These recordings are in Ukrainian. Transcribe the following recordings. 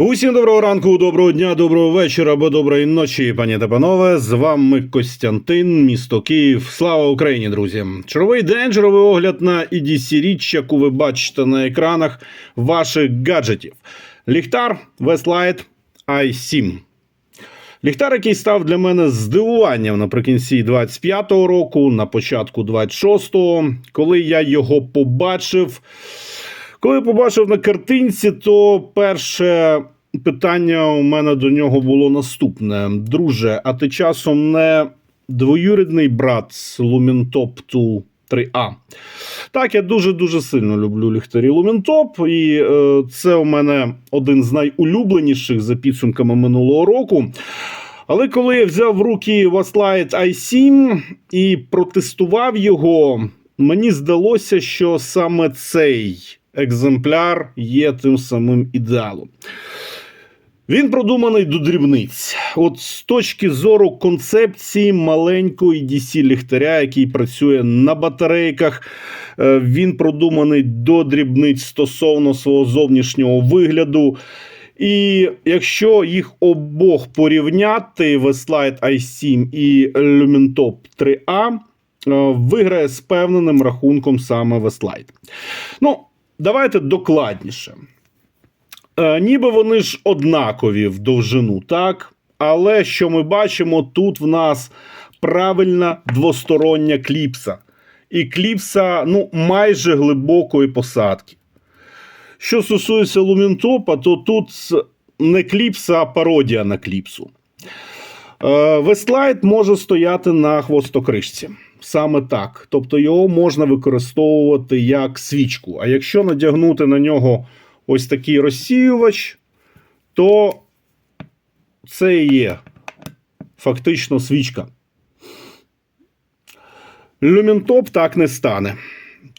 Усім доброго ранку, доброго дня, доброго вечора або доброї ночі, пані та панове. З вами Костянтин, місто Київ. Слава Україні, друзі! Черговий день, черговий огляд на EDC річ, яку ви бачите на екранах ваших гаджетів. Ліхтар Westlight i7. Ліхтар, який став для мене здивуванням наприкінці 25-го року, на початку 26-го, коли я його побачив. Коли побачив на картинці, то перше питання у мене до нього було наступне: друже, а ти часом не двоюрідний брат з Lumentop 3A? Так, я дуже дуже сильно люблю ліхтарі Lumentop, і е, це у мене один з найулюбленіших за підсумками минулого року. Але коли я взяв в руки Westlight i7 і протестував його, мені здалося, що саме цей екземпляр є тим самим ідеалом. Він продуманий до дрібниць. От з точки зору концепції маленького DC ліхтаря, який працює на батарейках, е, він продуманий до дрібниць стосовно свого зовнішнього вигляду. І якщо їх обох порівняти, Westlight i7 і Lumentop 3A, е, виграє з певненим рахунком саме Westlight. Ну, давайте докладніше. Е, ніби вони ж однакові в довжину, так? Але що ми бачимо, тут в нас правильна двостороння кліпса. І кліпса ну, майже глибокої посадки. Що стосується Лумінтопа, то тут не кліпса, а пародія на кліпсу. Е, Вестлайт може стояти на хвостокришці. Саме так. Тобто його можна використовувати як свічку. А якщо надягнути на нього ось такий розсіювач, то це і є фактично свічка. Люмінтоп так не стане,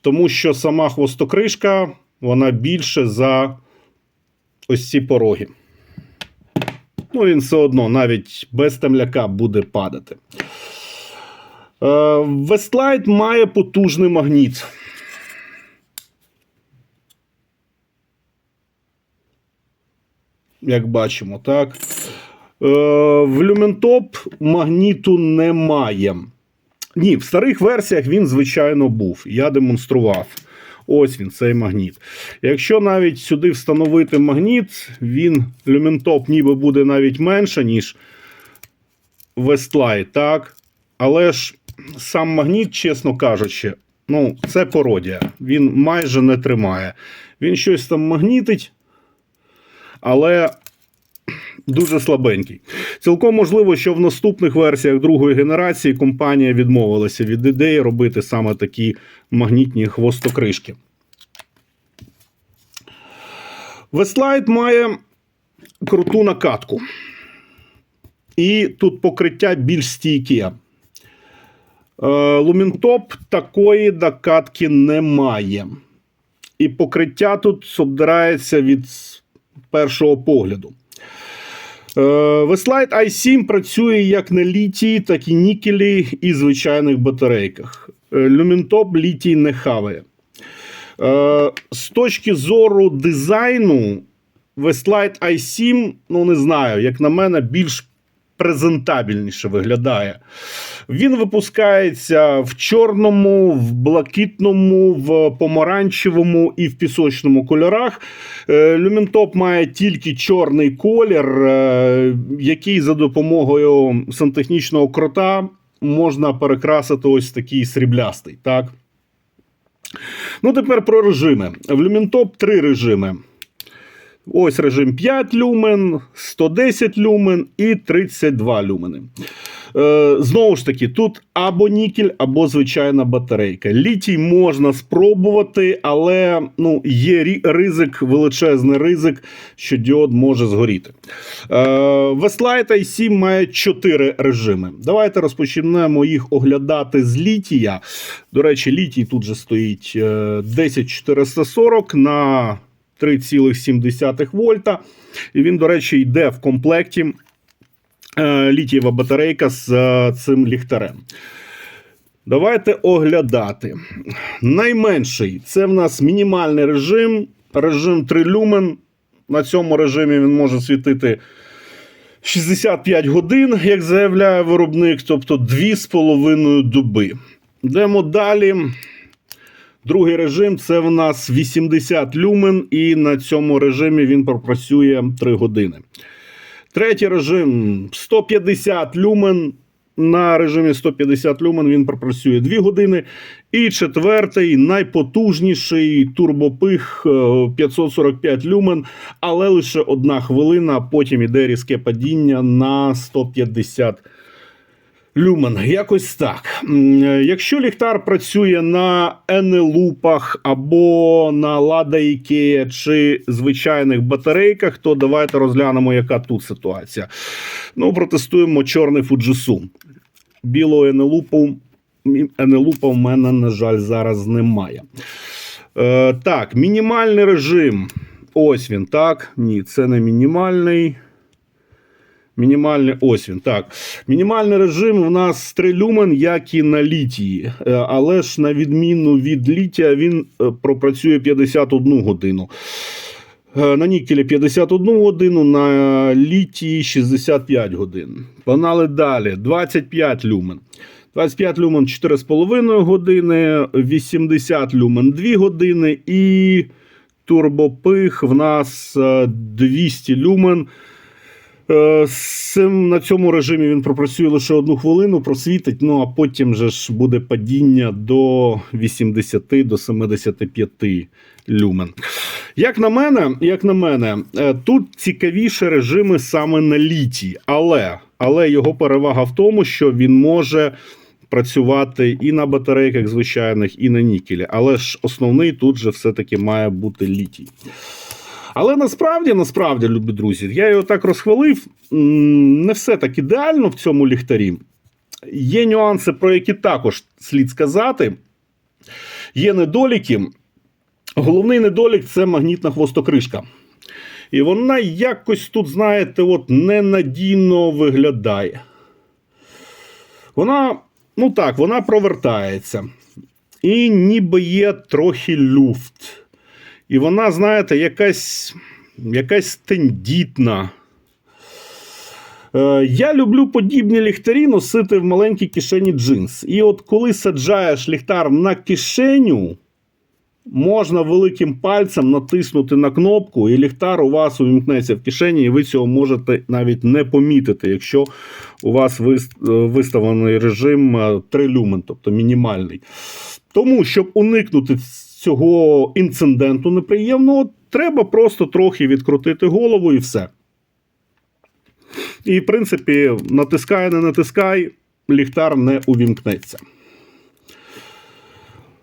тому що сама хвостокришка вона більше за ось ці пороги. Ну, він все одно навіть без темляка буде падати. Вестлайт має потужний магніт. Як бачимо, так. Е, В Люментоп магніту немає. Ні, в старих версіях він, звичайно, був. Я демонстрував. Ось він, цей магніт. Якщо навіть сюди встановити магніт, він люментоп ніби буде навіть менше, ніж Westlight, так? Але ж сам магніт, чесно кажучи, ну, це пародія. Він майже не тримає. Він щось там магнітить, але дуже слабенький. Цілком можливо, що в наступних версіях другої генерації компанія відмовилася від ідеї робити саме такі магнітні хвостокришки. Westlight має круту накатку. І тут покриття більш стійке. Лумінтоп такої накатки немає. І покриття тут обдирається від першого погляду. Westlight i7 працює як на літії, так і нікелі і звичайних батарейках. Люмінтоп літій не хаває. Е, З точки зору дизайну, Westlight i7, ну не знаю, як на мене, більш презентабельніше виглядає. Він випускається в чорному, в блакитному, в помаранчевому і в пісочному кольорах. Люмінтоп має тільки чорний колір, е, який за допомогою сантехнічного крота можна перекрасити ось такий сріблястий. так? Ну, тепер про режими. В Люмінтоп три режими. Ось режим 5 люмен, 110 люмен і 32 люмени. Е, Знову ж таки, тут або нікель, або звичайна батарейка. Літій можна спробувати, але ну, є ризик, величезний ризик, що діод може згоріти. Е, Westlight i7 має 4 режими. Давайте розпочнемо їх оглядати з літія. До речі, літій тут же стоїть 10440 на 3,7 вольта. І він, до речі, йде в комплекті е, літієва батарейка з е, цим ліхтарем. Давайте оглядати. Найменший це в нас мінімальний режим, режим 3 люмен. На цьому режимі він може світити 65 годин, як заявляє виробник, тобто 2,5 доби. Йдемо далі. Другий режим це в нас 80 люмен, і на цьому режимі він пропрацює 3 години. Третій режим 150 люмен. На режимі 150 люмен він пропрацює 2 години. І четвертий, найпотужніший турбопих е, 545 люмен, але лише одна хвилина. Потім іде різке падіння на 150 люмен. Якось так. Якщо ліхтар працює на енелупах або на Ikea чи звичайних батарейках, то давайте розглянемо, яка тут ситуація. Ну, протестуємо чорний Fujitsu. Білого енелупу, енелупа в мене, на жаль, зараз немає. Е, так, мінімальний режим. Ось він, так. Ні, це не мінімальний. Мінімальний ось він. Так. Мінімальний режим у нас 3 люмен, як і на літії. Е, Але ж на відміну від літія, він е, пропрацює 51 годину. Е, На нікелі 51 годину, на літії 65 годин. Погнали далі. 25 люмен. 25 люмен 4,5 години, 80 люмен 2 години і турбопих в нас е, 200 люмен. Е, На цьому режимі він пропрацює лише одну хвилину, просвітить, ну а потім же ж буде падіння до 80 до 75 люмен. Як на мене, як на мене, е, тут цікавіші режими саме на літі, але, але його перевага в тому, що він може працювати і на батарейках звичайних, і на нікелі. Але ж основний тут же все-таки має бути літій. Але насправді, насправді, любі друзі, я його так розхвалив. Не все так ідеально в цьому ліхтарі. Є нюанси, про які також слід сказати. Є недоліки. Головний недолік це магнітна хвостокришка. І вона якось тут, знаєте, от ненадійно виглядає. Вона, ну так, вона провертається. І ніби є трохи люфт. І вона, знаєте, якась, якась тендітна. Е, я люблю подібні ліхтарі носити в маленькій кишені джинс. І от коли саджаєш ліхтар на кишеню, можна великим пальцем натиснути на кнопку, і ліхтар у вас увімкнеться в кишені, і ви цього можете навіть не помітити, якщо у вас е, виставлений режим е, 3 люмен, тобто мінімальний. Тому, щоб уникнути цього інциденту неприємного, треба просто трохи відкрутити голову і все. І, в принципі, натискай, не натискай, ліхтар не увімкнеться.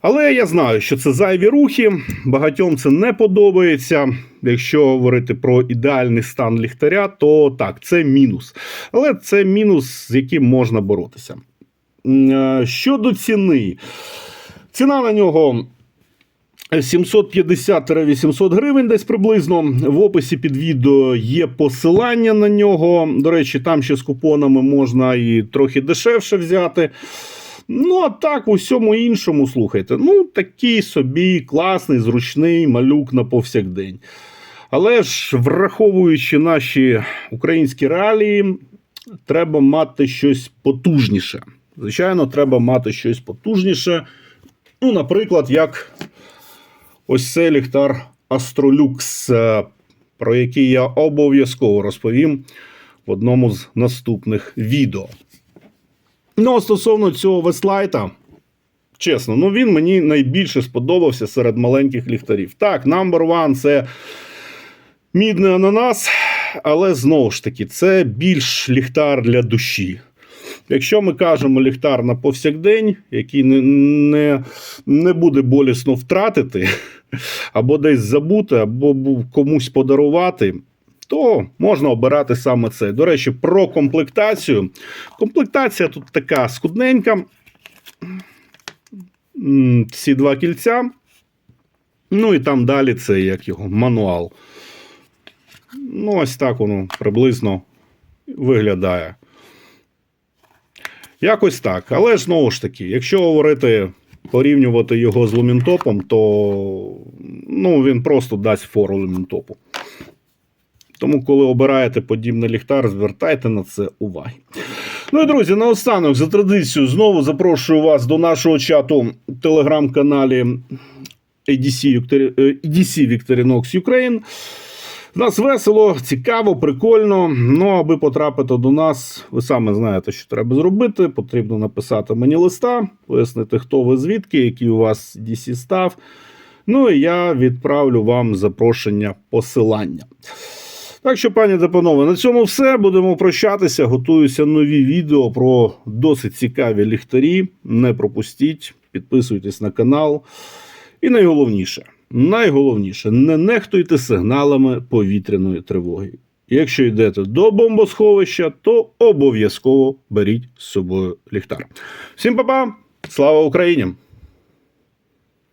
Але я знаю, що це зайві рухи, багатьом це не подобається. Якщо говорити про ідеальний стан ліхтаря, то так, це мінус. Але це мінус, з яким можна боротися. Е, Щодо ціни, ціна на нього 750-800 гривень десь приблизно. В описі під відео є посилання на нього. До речі, там ще з купонами можна і трохи дешевше взяти. Ну, а так, у всьому іншому, слухайте, ну, такий собі класний, зручний малюк на повсякдень. Але ж, враховуючи наші українські реалії, треба мати щось потужніше. Звичайно, треба мати щось потужніше. Ну, наприклад, як ось цей ліхтар Astrolux, е, про який я обов'язково розповім в одному з наступних відео. Ну, а стосовно цього веслайта, чесно, ну він мені найбільше сподобався серед маленьких ліхтарів. Так, number one це мідний ананас, але знову ж таки, це більш ліхтар для душі. Якщо ми кажемо ліхтар на повсякдень, який не, не, не буде болісно втратити, або десь забути, або комусь подарувати, то можна обирати саме це. До речі, про комплектацію. Комплектація тут така скудненька. Ці два кільця. Ну і там далі це як його мануал. Ну, ось так воно приблизно виглядає. Якось так. Але знову ж таки, якщо говорити, порівнювати його з лумінтопом, то ну, він просто дасть фору лумінтопу. Тому, коли обираєте подібний ліхтар, звертайте на це уваги. Ну і друзі, наостанок, за традицією, знову запрошую вас до нашого чату в телеграм-каналі EDC Victorinox Ukraine. В нас весело, цікаво, прикольно. Ну, аби потрапити до нас, ви саме знаєте, що треба зробити. Потрібно написати мені листа, пояснити, хто ви звідки, який у вас DC став. Ну і я відправлю вам запрошення посилання. Так що, пані та панове, на цьому все. Будемо прощатися. Готуюся нові відео про досить цікаві ліхтарі. Не пропустіть, підписуйтесь на канал. І найголовніше, найголовніше, не нехтуйте сигналами повітряної тривоги. Якщо йдете до бомбосховища, то обов'язково беріть з собою ліхтар. Всім па-па! Слава Україні!